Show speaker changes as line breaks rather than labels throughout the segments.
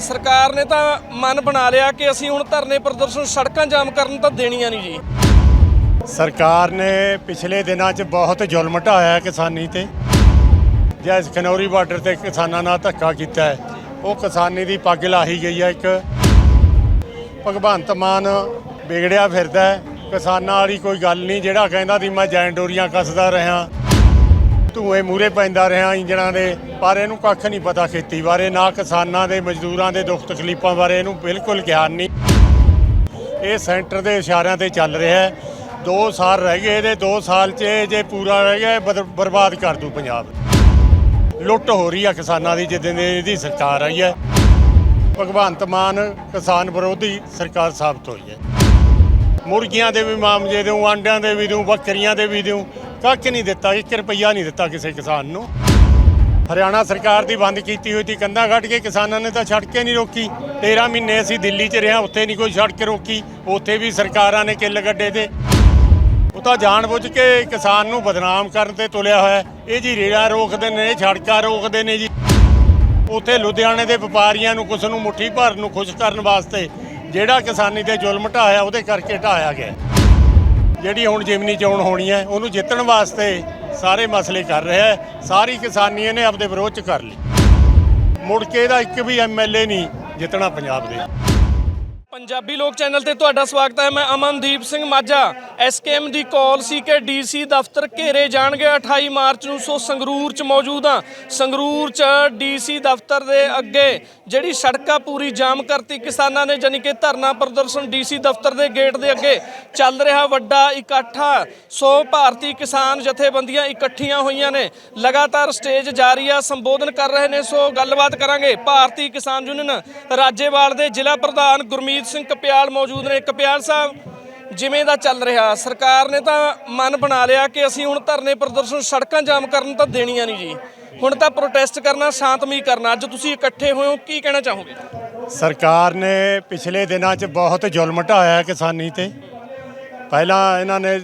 ਸਰਕਾਰ ਨੇ ਤਾਂ ਮਨ ਬਣਾ ਲਿਆ ਕਿ ਅਸੀਂ ਹੁਣ ਧਰਨੇ ਪ੍ਰਦਰਸ਼ਨ ਸੜਕਾਂ ਜਾਮ ਕਰਨ ਤਾਂ ਦੇਣੀਆਂ ਨਹੀਂ ਜੀ।
ਸਰਕਾਰ ਨੇ ਪਿਛਲੇ ਦਿਨਾਂ 'ਚ ਬਹੁਤ ਜ਼ੁਲਮ ਢਾਇਆ ਕਿਸਾਨੀ ਤੇ। ਜਾਂ ਇਸ ਖਨੌਰੀ ਬਾਰਡਰ ਤੇ ਕਿਸਾਨਾਂ ਨਾਲ ਧੱਕਾ ਕੀਤਾ ਹੈ। ਉਹ ਕਿਸਾਨੀ ਦੀ ਪੱਗ ਲਾਹੀ ਗਈ ਹੈ ਇੱਕ। ਭਗਵੰਤ ਮਾਨ ਵਿਗੜਿਆ ਫਿਰਦਾ ਹੈ। ਕਿਸਾਨਾਂ ਵਾਲੀ ਕੋਈ ਗੱਲ ਨਹੀਂ, ਜਿਹੜਾ ਕਹਿੰਦਾ ਸੀ, ਮੈਂ ਜੈਨ ਡੋਰੀਆਂ ਕੱਸਦਾ ਰਿਹਾ। ਧੂਏ ਮੂਰੇ ਪੈਂਦਾ ਰਿਹਾ ਇੰਜਣਾਂ ਦੇ, ਪਰ ਇਹਨੂੰ ਕੱਖ ਨਹੀਂ ਪਤਾ ਖੇਤੀ ਬਾਰੇ, ਨਾ ਕਿਸਾਨਾਂ ਦੇ, ਮਜ਼ਦੂਰਾਂ ਦੇ ਦੁੱਖ ਤਕਲੀਫਾਂ ਬਾਰੇ ਇਹਨੂੰ ਬਿਲਕੁਲ ਗਿਆਨ ਨਹੀਂ। ਇਹ ਸੈਂਟਰ ਦੇ ਇਸ਼ਾਰਿਆਂ ਤੇ ਚੱਲ ਰਿਹਾ ਹੈ। 2 ਸਾਲ ਰਹਿ ਗਏ ਇਹਦੇ 2 ਸਾਲ 'ਚ ਇਹ ਜੇ ਪੂਰਾ ਰਹਿ ਗਿਆ, ਇਹ ਬਰਬਾਦ ਕਰ ਦੂ ਪੰਜਾਬ। ਲੁੱਟ ਹੋ ਰਹੀ ਆ ਕਿਸਾਨਾਂ ਦੀ, ਜਿੱਦਾਂ ਦੀ ਇਹਦੀ ਸਰਕਾਰ ਆਈ ਹੈ। ਭਗਵੰਤ ਮਾਨ ਕਿਸਾਨ ਵਿਰੋਧੀ ਸਰਕਾਰ ਸਾਬਤ ਹੋਈ ਹੈ। ਮੁਰਗੀਆਂ ਦੇ ਵੀ ਮਾਮਲੇ ਦਿਉ ਆਂਡਿਆਂ ਦੇ ਵੀ ਦਿਉ ਬੱਕਰੀਆਂ ਦੇ ਵੀ ਦਿਉ ਕੱਖ ਨਹੀਂ ਦਿੱਤਾ 1 ਰੁਪਈਆ ਨਹੀਂ ਦਿੱਤਾ ਕਿਸੇ ਕਿਸਾਨ ਨੂੰ। ਹਰਿਆਣਾ ਸਰਕਾਰ ਦੀ ਬੰਦ ਕੀਤੀ ਹੋਈ ਸੀ ਕੰਧਾਂ ਕੱਢ ਕੇ ਕਿਸਾਨਾਂ ਨੇ ਤਾਂ ਸੜਕੇ ਨਹੀਂ ਰੋਕੀ। 13 ਮਹੀਨੇ ਅਸੀਂ ਦਿੱਲੀ 'ਚ ਰਿਹਾ, ਉੱਥੇ ਨਹੀਂ ਕੋਈ ਸੜਕ ਰੋਕੀ, ਉੱਥੇ ਵੀ ਸਰਕਾਰਾਂ ਨੇ ਕਿੱਲ ਗੱਡੇ ਤੇ। ਉਹ ਤਾਂ ਜਾਣਬੁੱਝ ਕੇ ਕਿਸਾਨ ਨੂੰ ਬਦਨਾਮ ਕਰਨ ਤੇ ਤੁਲਿਆ ਹੋਇਆ ਇਹ ਜੀ ਰੇੜਾ ਰੋਕਦੇ ਨੇ, ਇਹ ਸੜਕਾਂ ਰੋਕਦੇ ਨੇ ਜੀ। ਉੱਥੇ ਲੁਧਿਆਣੇ ਦੇ ਵਪਾਰੀਆਂ ਨੂੰ, ਕੁਛ ਨੂੰ ਮੁੱਠੀ ਭਰਨ ਨੂੰ ਖੁਸ਼ ਕਰਨ ਵਾਸਤੇ ਜਿਹੜਾ ਕਿਸਾਨੀ ਤੇ ਜ਼ੁਲਮ ਢਾਇਆ ਉਹਦੇ ਕਰਕੇ ਢਾਇਆ ਗਿਆ ਜਿਹੜੀ ਹੁਣ ਜਿਮਨੀ ਚੋਣ ਹੋਣੀ ਹੈ, ਉਹਨੂੰ ਜਿੱਤਣ ਵਾਸਤੇ ਸਾਰੇ ਮਸਲੇ ਕਰ ਰਿਹਾ ਹੈ। ਸਾਰੀ ਕਿਸਾਨੀ ਇਹਨੇ ਆਪਦੇ ਵਿਰੋਧ ਚ ਕਰ ਲਈ ਮੁੜ ਕੇ ਇਹਦਾ ਇੱਕ ਵੀ ਐਮਐਲਏ ਨਹੀਂ ਜਿੱਤਣਾ ਪੰਜਾਬ ਦੇ।
ਪੰਜਾਬੀ ਲੋਕ ਚੈਨਲ ਤੇ ਤੁਹਾਡਾ ਸਵਾਗਤ ਹੈ। ਮੈਂ ਅਮਨਦੀਪ ਸਿੰਘ ਮਾਝਾ। ਐਸਕੇਐਮ ਦੀ ਕਾਲ ਸੀ ਕਿ ਡੀਸੀ ਦਫ਼ਤਰ ਘੇਰੇ ਜਾਣਗੇ। 28 ਮਾਰਚ ਨੂੰ ਸੋ ਸੰਗਰੂਰ ਚ ਮੌਜੂਦ ਹਾਂ। ਸੰਗਰੂਰ ਚ ਡੀਸੀ ਦਫ਼ਤਰ ਦੇ ਅੱਗੇ ਜਿਹੜੀ ਸੜਕਾਂ ਪੂਰੀ ਜਾਮ ਕਰਤੀ ਕਿਸਾਨਾਂ ਨੇ ਜਾਨੀ ਕਿ ਧਰਨਾ ਪ੍ਰਦਰਸ਼ਨ ਡੀਸੀ ਦਫ਼ਤਰ ਦੇ ਗੇਟ ਦੇ ਅੱਗੇ ਚੱਲ ਰਿਹਾ। ਵੱਡਾ ਇਕੱਠਾ ਸੋ ਭਾਰਤੀ ਕਿਸਾਨ ਜਥੇਬੰਦੀਆਂ ਇਕੱਠੀਆਂ ਹੋਈਆਂ ਨੇ। ਲਗਾਤਾਰ ਸਟੇਜ ਜਾਰੀ ਆ, ਸੰਬੋਧਨ ਕਰ ਰਹੇ ਨੇ। ਸੋ ਗੱਲਬਾਤ ਕਰਾਂਗੇ। ਭਾਰਤੀ ਕਿਸਾਨ ਯੂਨੀਅਨ ਰਾਜੇਵਾਲ ਦੇ ਜ਼ਿਲ੍ਹਾ ਪ੍ਰਧਾਨ ਗੁਰਮੀਤ ਸਿੰਘ ਕਪਿਆਲ ਮੌਜੂਦ ਨੇ। ਕਪਿਆਲ ਸਾਹਿਬ, ਜਿਵੇਂ ਦਾ ਚੱਲ ਰਿਹਾ, ਸਰਕਾਰ ਨੇ ਤਾਂ ਮਨ ਬਣਾ ਲਿਆ ਕਿ ਅਸੀਂ ਹੁਣ ਧਰਨੇ ਪ੍ਰਦਰਸ਼ਨ ਸੜਕਾਂ ਜਾਮ ਕਰਨ ਤਾਂ ਦੇਣੀਆਂ ਨਹੀਂ ਜੀ। ਹੁਣ ਤਾਂ ਪ੍ਰੋਟੈਸਟ ਕਰਨਾ, ਸ਼ਾਂਤਮਈ ਕਰਨਾ। ਅੱਜ ਤੁਸੀਂ ਇਕੱਠੇ ਹੋਏ ਹੋ, ਕੀ ਕਹਿਣਾ ਚਾਹੋਗੇ?
ਸਰਕਾਰ ਨੇ ਪਿਛਲੇ ਦਿਨਾਂ 'ਚ ਬਹੁਤ ਜ਼ੁਲਮ ਢਾਇਆ ਕਿਸਾਨੀ ਤੇ। ਪਹਿਲਾਂ ਇਹਨਾਂ ਨੇ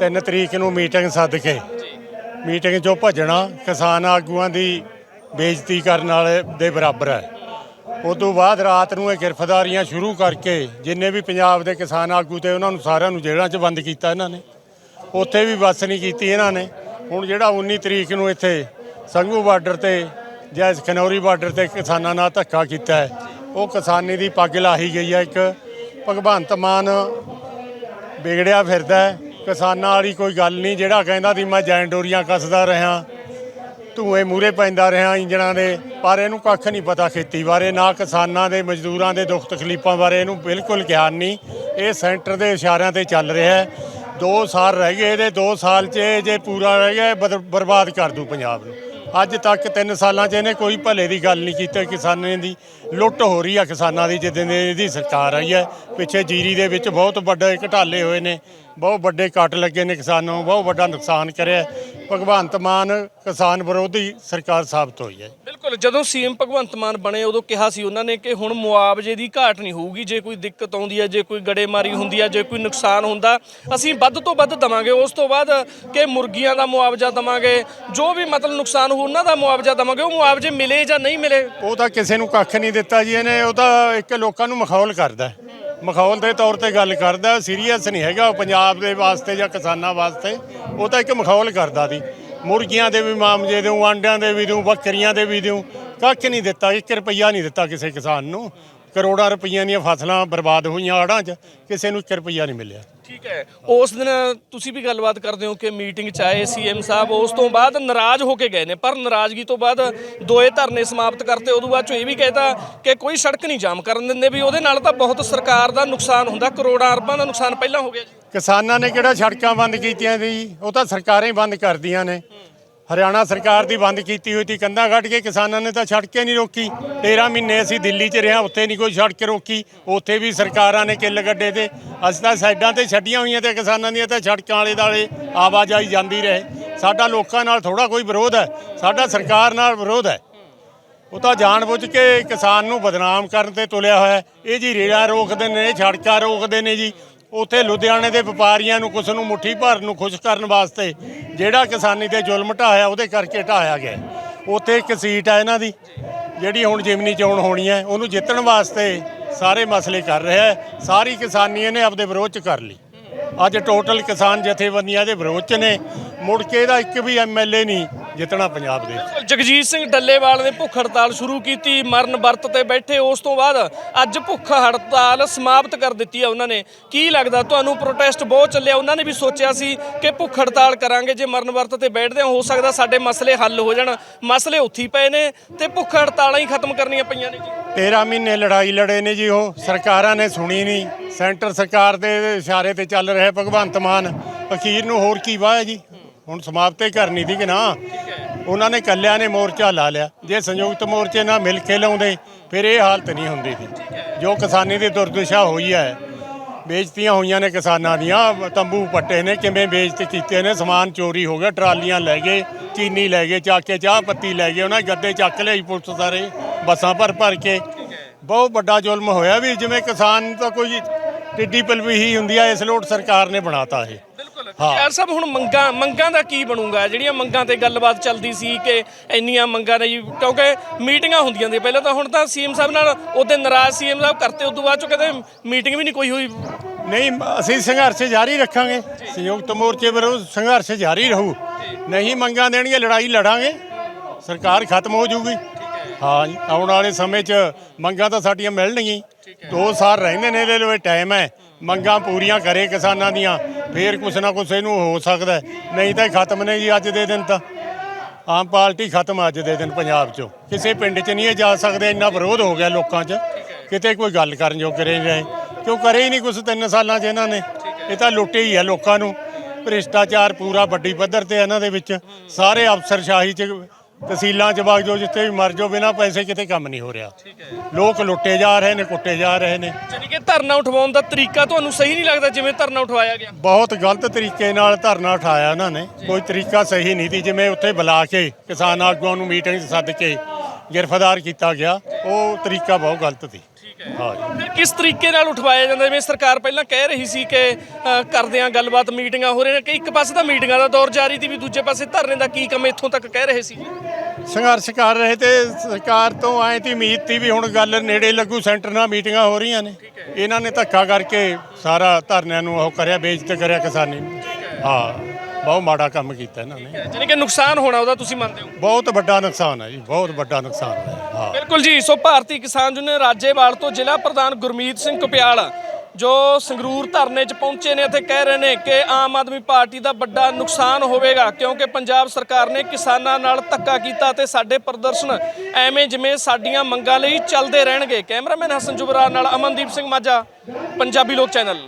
3 ਤਰੀਕ ਨੂੰ ਮੀਟਿੰਗ ਸੱਦ ਕੇ, ਮੀਟਿੰਗ 'ਚੋਂ ਭੱਜਣਾ ਕਿਸਾਨ ਆਗੂਆਂ ਦੀ ਬੇਇੱਜ਼ਤੀ ਕਰਨ ਵਾਲੇ ਦੇ ਬਰਾਬਰ ਹੈ। ਉਸ ਤੋਂ ਬਾਅਦ ਰਾਤ ਨੂੰ ਇਹ ਗ੍ਰਿਫਤਾਰੀਆਂ ਸ਼ੁਰੂ ਕਰਕੇ ਜਿੰਨੇ ਵੀ ਪੰਜਾਬ ਦੇ ਕਿਸਾਨ ਆਗੂ ਤੇ ਉਹਨਾਂ ਨੂੰ ਸਾਰਿਆਂ ਨੂੰ ਜੇਲ੍ਹਾਂ 'ਚ ਬੰਦ ਕੀਤਾ ਇਹਨਾਂ ਨੇ। ਉੱਥੇ ਵੀ ਬੱਸ ਨਹੀਂ ਕੀਤੀ ਇਹਨਾਂ ਨੇ। ਹੁਣ ਜਿਹੜਾ 19 ਤਰੀਕ ਨੂੰ ਇੱਥੇ ਸੰਘੂ ਬਾਰਡਰ ਤੇ ਜਾਂ ਇਸ ਖਨੌਰੀ ਬਾਰਡਰ ਤੇ ਕਿਸਾਨਾਂ ਨਾਲ ਧੱਕਾ ਕੀਤਾ ਹੈ, ਉਹ ਕਿਸਾਨੀ ਦੀ ਪੱਗ ਲਾਹੀ ਗਈ ਹੈ। ਇੱਕ ਭਗਵੰਤ ਮਾਨ ਵਿਗੜਿਆ ਫਿਰਦਾ ਕਿਸਾਨਾਂ ਵਾਲੀ ਕੋਈ ਗੱਲ ਨਹੀਂ, ਜਿਹੜਾ ਕਹਿੰਦਾ ਸੀ, ਮੈਂ ਜੈਨ ਡੋਰੀਆਂ ਕੱਸਦਾ ਰਿਹਾ ਧੂਏ ਮੂਰੇ ਪੈਂਦਾ ਰਿਹਾ ਇੰਜਣਾਂ ਦੇ, ਪਰ ਇਹਨੂੰ ਕੱਖ ਨਹੀਂ ਪਤਾ ਖੇਤੀ ਬਾਰੇ, ਨਾ ਕਿਸਾਨਾਂ ਦੇ, ਮਜ਼ਦੂਰਾਂ ਦੇ ਦੁੱਖ ਤਕਲੀਫਾਂ ਬਾਰੇ ਇਹਨੂੰ ਬਿਲਕੁਲ ਗਿਆਨ ਨਹੀਂ। ਇਹ ਸੈਂਟਰ ਦੇ ਇਸ਼ਾਰਿਆਂ ਤੇ ਚੱਲ ਰਿਹਾ ਹੈ। 2 ਸਾਲ ਰਹਿ ਗਏ ਇਹਦੇ 2 ਸਾਲ 'ਚ ਇਹ ਜੇ ਪੂਰਾ ਰਹਿ ਗਿਆ, ਇਹ ਬਰਬਾਦ ਕਰ ਦੂ ਪੰਜਾਬ ਨੂੰ। ਅੱਜ ਤੱਕ 3 ਸਾਲਾਂ 'ਚ ਇਹਨੇ ਕੋਈ ਭਲੇ ਦੀ ਗੱਲ ਨਹੀਂ ਕੀਤੀ ਕਿਸਾਨਾਂ ਦੀ। ਲੁੱਟ ਹੋ ਰਹੀ ਆ ਕਿਸਾਨਾਂ ਦੀ, ਜਿੱਦਾਂ ਦੀ ਇਹਦੀ ਸਰਕਾਰ ਆਈ ਹੈ। ਪਿੱਛੇ ਜੀਰੀ ਦੇ ਵਿੱਚ ਬਹੁਤ ਵੱਡੇ ਘਟਾਲੇ ਹੋਏ ਨੇ, ਬਹੁਤ ਵੱਡੇ ਕੱਟ ਲੱਗੇ ਨੇ ਕਿਸਾਨਾਂ ਨੂੰ, ਬਹੁਤ ਵੱਡਾ ਨੁਕਸਾਨ ਕਰਿਆ। ਭਗਵੰਤ ਮਾਨ ਕਿਸਾਨ ਵਿਰੋਧੀ ਸਰਕਾਰ ਸਾਬਤ ਹੋਈ ਹੈ।
ਬਿਲਕੁਲ ਜਦੋਂ ਸੀਐਮ ਭਗਵੰਤ ਮਾਨ ਬਣੇ ਉਦੋਂ ਕਿਹਾ ਸੀ ਉਹਨਾਂ ਨੇ ਕਿ ਹੁਣ ਮੁਆਵਜ਼ੇ ਦੀ ਘਾਟ ਨਹੀਂ ਹੋਊਗੀ ਜੇ ਕੋਈ ਦਿੱਕਤ ਆਉਂਦੀ ਹੈ ਜੇ ਕੋਈ ਗੜੇਮਾਰੀ ਹੁੰਦੀ ਹੈ ਜੇ ਕੋਈ ਨੁਕਸਾਨ ਹੁੰਦਾ ਅਸੀਂ ਵੱਧ ਤੋਂ ਵੱਧ ਦਵਾਂਗੇ। ਉਸ ਤੋਂ ਬਾਅਦ ਕਿ ਮੁਰਗੀਆਂ ਦਾ ਮੁਆਵਜ਼ਾ ਦਵਾਂਗੇ ਜੋ ਵੀ ਮਤਲਬ ਨੁਕਸਾਨ ਹੋਊ ਉਹਨਾਂ ਦਾ ਮੁਆਵਜ਼ਾ ਦਵਾਂਗੇ ਉਹ ਮੁਆਵਜ਼ੇ ਮਿਲੇ ਜਾਂ ਨਹੀਂ ਮਿਲੇ।
ਉਹ ਤਾਂ ਕਿਸੇ ਨੂੰ ਕੱਖ ਨਹੀਂ ਦਿੱਤਾ ਜੀ ਇਹਨੇ ਉਹ ਤਾਂ ਇੱਕ ਲੋਕਾਂ ਨੂੰ ਮਖੌਲ ਕਰਦਾ ਹੈ। ਮਖੌਲ ਦੇ ਤੌਰ ਤੇ ਗੱਲ ਕਰਦਾ ਸੀਰੀਅਸ ਨਹੀਂ ਹੈਗਾ ਉਹ ਪੰਜਾਬ ਦੇ ਵਾਸਤੇ ਜਾਂ ਕਿਸਾਨਾਂ ਵਾਸਤੇ ਉਹ ਤਾਂ ਇੱਕ ਮਖੌਲ ਕਰਦਾ ਸੀ। ਮੁਰਗੀਆਂ ਦੇ ਵੀ ਮਾਮਲੇ ਦਿਉ ਆਂਡਿਆਂ ਦੇ ਵੀ ਦਿਉ ਬੱਕਰੀਆਂ ਦੇ ਵੀ ਦਿਉ ਕੱਖ ਨਹੀਂ ਦਿੱਤਾ 1 ਰੁਪਈਆ ਨਹੀਂ ਦਿੱਤਾ ਕਿਸੇ ਕਿਸਾਨ ਨੂੰ। ਕਰੋੜਾਂ ਰੁਪਈਆਂ ਦੀਆਂ ਫਸਲਾਂ ਬਰਬਾਦ ਹੋਈਆਂ ਆੜਾਂ 'ਚ, ਕਿਸੇ ਨੂੰ 1 ਰੁਪਈਆ ਨਹੀਂ ਮਿਲਿਆ।
ਠੀਕ ਹੈ। ਉਸ ਦਿਨ ਤੁਸੀਂ ਵੀ ਗੱਲਬਾਤ ਕਰਦੇ ਹੋ ਕਿ ਮੀਟਿੰਗ ਚ ਆਏ ਸੀਐਮ ਸਾਹਿਬ, ਉਸ ਤੋਂ ਬਾਅਦ ਨਾਰਾਜ਼ ਹੋ ਕੇ ਗਏ ਨੇ, ਪਰ ਨਾਰਾਜ਼ਗੀ ਤੋਂ ਬਾਅਦ ਦੋਏ ਧਰਨੇ ਸਮਾਪਤ ਕਰਤੇ ਉਦੋਂ ਬਾਅਦ ਚ ਇਹ ਵੀ ਕਹਿਤਾ ਕਿ ਕੋਈ ਸੜਕ ਨਹੀਂ ਜਾਮ ਕਰਨ ਦਿੰਦੇ ਵੀ ਉਹਦੇ ਨਾਲ ਤਾਂ ਬਹੁਤ ਸਰਕਾਰ ਦਾ ਨੁਕਸਾਨ ਹੁੰਦਾ, ਕਰੋੜਾਂ ਅਰਬਾਂ ਦਾ ਨੁਕਸਾਨ ਪਹਿਲਾਂ ਹੋ ਗਿਆ ਜੀ।
ਕਿਸਾਨਾਂ ਨੇ ਕਿਹੜਾ ਸੜਕਾਂ ਬੰਦ ਕੀਤੀਆਂ ਸੀ ਉਹ ਤਾਂ ਸਰਕਾਰਾਂ ਹੀ ਬੰਦ ਕਰਦੀਆਂ ਨੇ। ਹਰਿਆਣਾ ਸਰਕਾਰ ਦੀ ਬੰਦ ਕੀਤੀ ਹੋਈ ਸੀ, ਕੰਧਾਂ ਕੱਢ ਕੇ ਕਿਸਾਨਾਂ ਨੇ ਤਾਂ ਸੜਕੇ ਨਹੀਂ ਰੋਕੀ। 13 ਮਹੀਨੇ ਅਸੀਂ ਦਿੱਲੀ 'ਚ ਰਿਹਾ ਉੱਥੇ ਨਹੀਂ ਕੋਈ ਸੜਕ ਰੋਕੀ। ਉੱਥੇ ਵੀ ਸਰਕਾਰਾਂ ਨੇ ਕਿੱਲ ਗੱਡੇ ਤੇ। ਅਸੀਂ ਤਾਂ ਸਾਈਡਾਂ ਤੇ ਛੱਡੀਆਂ ਹੋਈਆਂ ਤੇ ਕਿਸਾਨਾਂ ਦੀਆਂ ਤਾਂ ਸੜਕਾਂ ਵਾਲੇ ਦਾਲੇ ਆਵਾਜਾਈ ਜਾਂਦੀ ਰਹੇ। ਸਾਡਾ ਲੋਕਾਂ ਨਾਲ ਥੋੜਾ ਕੋਈ ਵਿਰੋਧ ਹੈ। ਸਾਡਾ ਸਰਕਾਰ ਨਾਲ ਵਿਰੋਧ ਹੈ। ਉਹ ਤਾਂ ਜਾਣਬੁੱਝ ਕੇ ਕਿਸਾਨ ਨੂੰ ਬਦਨਾਮ ਕਰਨ ਤੇ ਤੁਲਿਆ ਹੋਇਆ ਇਹ ਜੀ ਰੇੜਾ ਰੋਕਦੇ ਨੇ, ਸੜਕਾਂ ਰੋਕਦੇ ਨੇ ਜੀ। ਉੱਥੇ ਲੁਧਿਆਣੇ ਦੇ ਵਪਾਰੀਆਂ ਨੂੰ, ਕੁਛ ਨੂੰ ਮੁੱਠੀ ਭਰਨ ਨੂੰ ਖੁਸ਼ ਕਰਨ ਵਾਸਤੇ ਜਿਹੜਾ ਕਿਸਾਨੀ ਤੇ ਜ਼ੁਲਮ ਢਾਇਆ, ਉਹਦੇ ਕਰਕੇ ਢਾਇਆ ਗਿਆ। ਉੱਥੇ ਇੱਕ ਸੀਟ ਹੈ ਇਹਨਾਂ ਦੀ, ਜਿਹੜੀ ਹੁਣ ਜਿਮਨੀ ਚੋਣ ਹੋਣੀ ਹੈ, ਉਹਨੂੰ ਜਿੱਤਣ ਵਾਸਤੇ ਸਾਰੇ ਮਸਲੇ ਕਰ ਰਿਹਾ ਹੈ। ਸਾਰੀ ਕਿਸਾਨੀ ਇਹਨੇ ਆਪਦੇ ਵਿਰੋਧ ਚ ਕਰ ਲਈ। ਅੱਜ ਟੋਟਲ ਕਿਸਾਨ ਜਥੇਬੰਦੀਆਂ ਦੇ ਵਿਰੋਧ ਚ ਨੇ। ਮੁੜ ਕੇ ਇਹਦਾ ਇੱਕ ਵੀ ਐਮਐਲਏ ਨਹੀਂ ਜਿੱਤਣਾ ਪੰਜਾਬ ਦੇ
ਜਗਜੀਤ ਸਿੰਘ ਡੱਲੇਵਾਲ ਨੇ ਭੁੱਖ ਹੜਤਾਲ ਸ਼ੁਰੂ ਕੀਤੀ, ਮਰਨ ਵਰਤ ਤੇ ਬੈਠੇ। ਉਸ ਤੋਂ ਬਾਅਦ ਅੱਜ ਭੁੱਖ ਹੜਤਾਲ ਸਮਾਪਤ ਕਰ ਦਿੱਤੀ ਹੈ ਉਹਨਾਂ ਨੇ। ਕੀ ਲੱਗਦਾ, ਤੁਹਾਨੂੰ ਪ੍ਰੋਟੈਸਟ ਬਹੁਤ ਚੱਲਿਆ। ਉਹਨਾਂ ਨੇ ਵੀ ਸੋਚਿਆ ਸੀ ਕਿ ਭੁੱਖ ਹੜਤਾਲ ਕਰਾਂਗੇ। ਜੇ ਮਰਨ ਵਰਤ ਤੇ ਬੈਠਦੇ ਹਾਂ ਹੋ ਸਕਦਾ ਸਾਡੇ ਮਸਲੇ ਹੱਲ ਹੋ ਜਾਣ। ਮਸਲੇ ਉੱਥੀ ਪਏ ਨੇ ਤੇ ਭੁੱਖ ਹੜਤਾਲਾਂ ਹੀ ਖਤਮ ਕਰਨੀਆਂ ਪਈਆਂ ਨੇ ਜੀ।
13 ਮਹੀਨੇ ਲੜਾਈ ਲੜੇ ਨੇ ਜੀ ਉਹ, ਸਰਕਾਰਾਂ ਨੇ ਸੁਣੀ ਨਹੀਂ। ਸੈਂਟਰ ਸਰਕਾਰ ਦੇ ਇਸ਼ਾਰੇ ਤੇ ਚੱਲ ਰਿਹਾ ਭਗਵੰਤ ਮਾਨ। ਅਖੀਰ ਨੂੰ ਹੋਰ ਕੀ ਵਾਹ ਹੈ ਜੀ? ਹੁਣ ਸਮਾਪਤ ਹੀ ਕਰਨੀ ਸੀ ਕਿ ਨਾ? ਉਹਨਾਂ ਨੇ ਕੱਲਿਆਂ ਨੇ ਮੋਰਚਾ ਲਾ ਲਿਆ। ਜੇ ਸੰਯੁਕਤ ਮੋਰਚੇ ਨਾਲ ਮਿਲ ਕੇ ਲਾਉਂਦੇ, ਫਿਰ ਇਹ ਹਾਲਤ ਨਹੀਂ ਹੁੰਦੀ ਸੀ। ਜੋ ਕਿਸਾਨੀ ਦੀ ਦੁਰਦਸ਼ਾ ਹੋਈ ਹੈ, ਬੇਇੱਜ਼ਤੀਆਂ ਹੋਈਆਂ ਨੇ ਕਿਸਾਨਾਂ ਦੀਆਂ, ਤੰਬੂ ਪੱਟੇ ਨੇ, ਕਿਵੇਂ ਬੇਇੱਜ਼ਤੀ ਕੀਤੇ ਨੇ, ਸਮਾਨ ਚੋਰੀ ਹੋ ਗਿਆ, ਟਰਾਲੀਆਂ ਲੈ ਗਏ, ਚੀਨੀ ਲੈ ਗਏ, ਚੱਕ ਕੇ ਚਾਹ ਪੱਤੀ ਲੈ ਗਏ, ਉਹਨਾਂ ਗੱਦੇ ਚੱਕ ਲਿਆਈ ਪੁਲਿਸ ਸਾਰੇ। ਬੱਸਾਂ ਭਰ ਭਰ ਕੇ। ਬਹੁਤ ਵੱਡਾ ਜ਼ੁਲਮ ਹੋਇਆ ਵੀ ਜਿਵੇਂ ਕਿਸਾਨ ਤਾਂ ਕੋਈ ਟਿੱਡੀ ਪਲਵੀ ਹੀ ਹੁੰਦੀ ਆ ਇਸ ਲੋਟ ਸਰਕਾਰ ਨੇ ਬਣਾਤਾ ਇਹ।
ਬਿਲਕੁਲ।
ਹਾਂ।
ਯਾਰ ਸਭ ਹੁਣ ਮੰਗਾਂ ਮੰਗਾਂ ਦਾ ਕੀ ਬਣੂਗਾ? ਜਿਹੜੀਆਂ ਮੰਗਾਂ ਤੇ ਗੱਲਬਾਤ ਚੱਲਦੀ ਸੀ ਕਿ ਇੰਨੀਆਂ ਮੰਗਾਂ ਨੇ ਜੀ ਕਿਉਂਕਿ ਮੀਟਿੰਗਾਂ ਹੁੰਦੀਆਂ ਨੇ ਪਹਿਲਾਂ ਤਾਂ ਹੁਣ ਤਾਂ ਸੀਐਮ ਸਾਹਿਬ ਨਾਲ ਉਹਦੇ ਨਾਰਾਜ਼ ਸੀਐਮ ਸਾਹਿਬ ਕਰਤੇ ਉਦੋਂ ਬਾਅਦ ਚੋਂ ਕਹਿੰਦੇ ਮੀਟਿੰਗ ਵੀ ਨਹੀਂ ਕੋਈ ਹੋਈ।
ਨਹੀਂ ਅਸੀਂ ਸੰਘਰਸ਼ ਜਾਰੀ ਰੱਖਾਂਗੇ। ਸੰਯੁਕਤ ਮੋਰਚੇ ਵਿਰੁੱਧ ਸੰਘਰਸ਼ ਜਾਰੀ ਰਹੂ। ਨਹੀਂ ਮੰਗਾਂ ਦੇਣਗੇ ਲੜਾਈ ਲੜਾਂਗੇ। ਸਰਕਾਰ ਖਤਮ ਹੋ ਜਾਊਗੀ। ਹਾਂ ਆਉਣ ਵਾਲੇ ਸਮੇਂ 'ਚ ਮੰਗਾਂ ਤਾਂ ਸਾਡੀਆਂ ਮਿਲਣਗੀਆਂ। ਦੋ ਸਾਲ ਰਹਿੰਦੇ ਨੇ ਇਹਦੇ ਲਈ ਟਾਈਮ ਹੈ। ਮੰਗਾਂ ਪੂਰੀਆਂ ਕਰੇ ਕਿਸਾਨਾਂ ਦੀਆਂ ਫੇਰ ਕੁਛ ਨਾ ਕੁਛ ਇਹਨੂੰ ਹੋ ਸਕਦਾ। ਨਹੀਂ ਤਾਂ ਖਤਮ ਨੇ ਜੀ ਅੱਜ ਦੇ ਦਿਨ ਤਾਂ। ਆਮ ਪਾਰਟੀ ਖਤਮ ਅੱਜ ਦੇ ਦਿਨ ਪੰਜਾਬ 'ਚੋਂ। ਕਿਸੇ ਪਿੰਡ 'ਚ ਨਹੀਂ ਜਾ ਸਕਦੇ ਇੰਨਾ ਵਿਰੋਧ ਹੋ ਗਿਆ ਲੋਕਾਂ 'ਚ। ਕਿਤੇ ਕੋਈ ਗੱਲ ਕਰਨ ਜੋ ਕਰੇ ਰਹੇ ਕਿਉਂ ਕਰੇ ਹੀ ਨਹੀਂ ਕੁਛ ਤਿੰਨ ਸਾਲਾਂ 'ਚ ਇਹਨਾਂ ਨੇ। ਇਹ ਤਾਂ ਲੁੱਟੇ ਹੀ ਆ ਲੋਕਾਂ ਨੂੰ। ਭ੍ਰਿਸ਼ਟਾਚਾਰ ਪੂਰਾ ਵੱਡੀ ਪੱਧਰ ਤੇ ਇਹਨਾਂ ਦੇ ਵਿੱਚ। ਸਾਰੇ ਅਫਸਰਸ਼ਾਹੀ 'ਚ ਤਹਿਸੀਲਾਂ 'ਚ ਵਗ ਜੋ ਜਿੱਥੇ ਵੀ ਮਰ ਜਾਓ ਬਿਨਾਂ ਪੈਸੇ ਕਿਤੇ ਕੰਮ ਨਹੀਂ ਹੋ ਰਿਹਾ। ਲੋਕ ਲੁੱਟੇ ਜਾ ਰਹੇ ਨੇ ਕੁੱਟੇ ਜਾ ਰਹੇ ਨੇ।
ਯਾਨੀ ਕਿ ਧਰਨਾ ਉਠਵਾਉਣ ਦਾ ਤਰੀਕਾ ਤੁਹਾਨੂੰ ਸਹੀ ਨਹੀਂ ਲੱਗਦਾ ਜਿਵੇਂ ਧਰਨਾ ਉਠਵਾਇਆ ਗਿਆ।
ਬਹੁਤ ਗਲਤ ਤਰੀਕੇ ਨਾਲ ਧਰਨਾ ਉਠਾਇਆ ਉਹਨਾਂ ਨੇ। ਕੋਈ ਤਰੀਕਾ ਸਹੀ ਨਹੀਂ ਸੀ ਜਿਵੇਂ ਉੱਥੇ ਬੁਲਾ ਕੇ ਕਿਸਾਨ ਆਗੂਆਂ ਨੂੰ ਮੀਟਿੰਗ 'ਚ ਸੱਦ ਕੇ ਗ੍ਰਿਫਤਾਰ ਕੀਤਾ ਗਿਆ ਉਹ ਤਰੀਕਾ ਬਹੁਤ ਗਲਤ ਸੀ। ਹਾਂ ਜੀ।
ਫਿਰ ਕਿਸ ਤਰੀਕੇ ਨਾਲ ਉਠਵਾਇਆ ਜਾਂਦਾ? ਜਿਵੇਂ ਸਰਕਾਰ ਪਹਿਲਾਂ ਕਹਿ ਰਹੀ ਸੀ ਕਿ ਅ, ਕਰਦੇ ਆ ਗੱਲਬਾਤ ਮੀਟਿੰਗਾਂ ਹੋ ਰਹੀਆਂ ਨੇ। ਕਿ ਇੱਕ ਪਾਸੇ ਤਾਂ ਮੀਟਿੰਗਾਂ ਦਾ ਦੌਰ ਜਾਰੀ ਸੀ ਵੀ ਦੂਜੇ ਪਾਸੇ ਧਰਨੇ ਦਾ ਕੀ ਕੰਮ ਇੱਥੋਂ ਤੱਕ ਕਹਿ ਰਹੇ ਸੀ?
ਸੰਘਰਸ਼ ਕਰ ਰਹੇ ਤੇ ਸਰਕਾਰ ਤੋਂ ਆਏ ਤੀ ਉਮੀਦ ਤੀ ਵੀ ਹੁਣ ਗੱਲ ਨੇੜੇ ਲੱਗੂ ਸੈਂਟਰ ਨਾਲ ਮੀਟਿੰਗਾਂ ਹੋ ਰਹੀਆਂ ਨੇ। ਇਹਨਾਂ ਨੇ ਧੱਕਾ ਕਰਕੇ ਸਾਰਾ ਧਰਨਿਆਂ ਨੂੰ ਉਹ ਕਰਿਆ ਬੇਇੱਜ਼ਤ ਕਰਿਆ ਕਿਸਾਨੀ ਨੂੰ। ਹਾਂ। ਬਹੁਤ ਮਾੜਾ ਕੰਮ ਕੀਤਾ ਇਹਨਾਂ ਨੇ।
ਯਾਨੀ ਕਿ ਨੁਕਸਾਨ ਹੋਣਾ ਉਹਦਾ ਤੁਸੀਂ ਮੰਨਦੇ ਹੋ?
ਬਹੁਤ ਵੱਡਾ ਨੁਕਸਾਨ ਹੈ ਜੀ ਬਹੁਤ ਵੱਡਾ ਨੁਕਸਾਨ ਹੋਇਆ ਹਾਂ।
ਬਿਲਕੁਲ ਜੀ ਸੋ ਭਾਰਤੀ ਕਿਸਾਨ ਯੂਨੀਅਨ ਰਾਜੇਵਾਲ ਤੋਂ ਜ਼ਿਲ੍ਹਾ ਪ੍ਰਧਾਨ ਗੁਰਮੀਤ ਸਿੰਘ ਕੁਪਿਆਲ ਜੋ ਸੰਗਰੂਰ ਧਰਨੇ 'ਚ ਪਹੁੰਚੇ ਨੇ ਅਤੇ ਕਹਿ ਰਹੇ ਨੇ ਕਿ ਆਮ ਆਦਮੀ ਪਾਰਟੀ ਦਾ ਵੱਡਾ ਨੁਕਸਾਨ ਹੋਵੇਗਾ ਕਿਉਂਕਿ ਪੰਜਾਬ ਸਰਕਾਰ ਨੇ ਕਿਸਾਨਾਂ ਨਾਲ ਧੱਕਾ ਕੀਤਾ ਤੇ ਸਾਡੇ ਪ੍ਰਦਰਸ਼ਨ ਐਵੇਂ ਜਿਵੇਂ ਸਾਡੀਆਂ ਮੰਗਾਂ ਲਈ ਚੱਲਦੇ ਰਹਿਣਗੇ। ਕੈਮਰਾਮੈਨ ਹਸਨ ਜੁਬਰਾਰ ਨਾਲ ਅਮਨਦੀਪ ਸਿੰਘ ਮਾਝਾ ਪੰਜਾਬੀ ਲੋਕ ਚੈਨਲ।